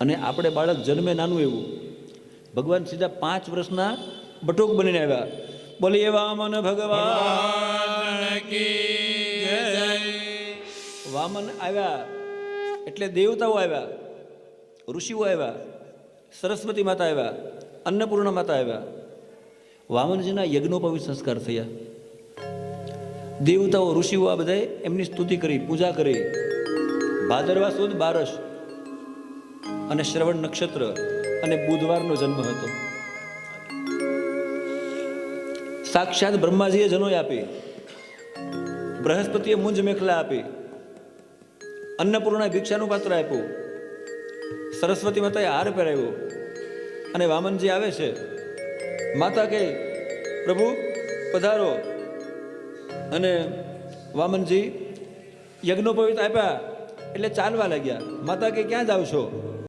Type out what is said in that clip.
અને આપણે બાળક જન્મે નાનું એવું. ભગવાન સીધા પાંચ વર્ષના બટોક બનીને આવ્યા. બોલી એવા મન ભગવાન. વામન આવ્યા. એટલે દેવતાઓ આવ્યા. ઋષિઓ આવ્યા. સરસ્વતી માતા આવ્યા. અન્નપૂર્ણા માતા આવ્યા. વામનજીના યજ્ઞોપવિત સંસ્કાર થયા. દેવતાઓ ઋષિઓ આ બધાએ એમની સ્તુતિ કરી પૂજા કરી. ભાદરવા સુદ બારસ. અને શ્રવણ નક્ષત્ર અને બુધવારનો જન્મ હતો. સાક્ષાત બ્રહ્માજીએ જનોય આપી. બૃહસ્પતિએ મુંજ મેખલા આપી. અન્નપૂર્ણા ભિક્ષાનું પાત્ર આપ્યું. સરસ્વતી માતાએ હાર પહેરાવ્યો. અને વામનજી આવે છે. માતા કે પ્રભુ, પધારો. અને વામનજી યજ્ઞોપવિત આપ્યા. એટલે ચાલવા લાગ્યા. માતા કે ક્યાં જાવ છો?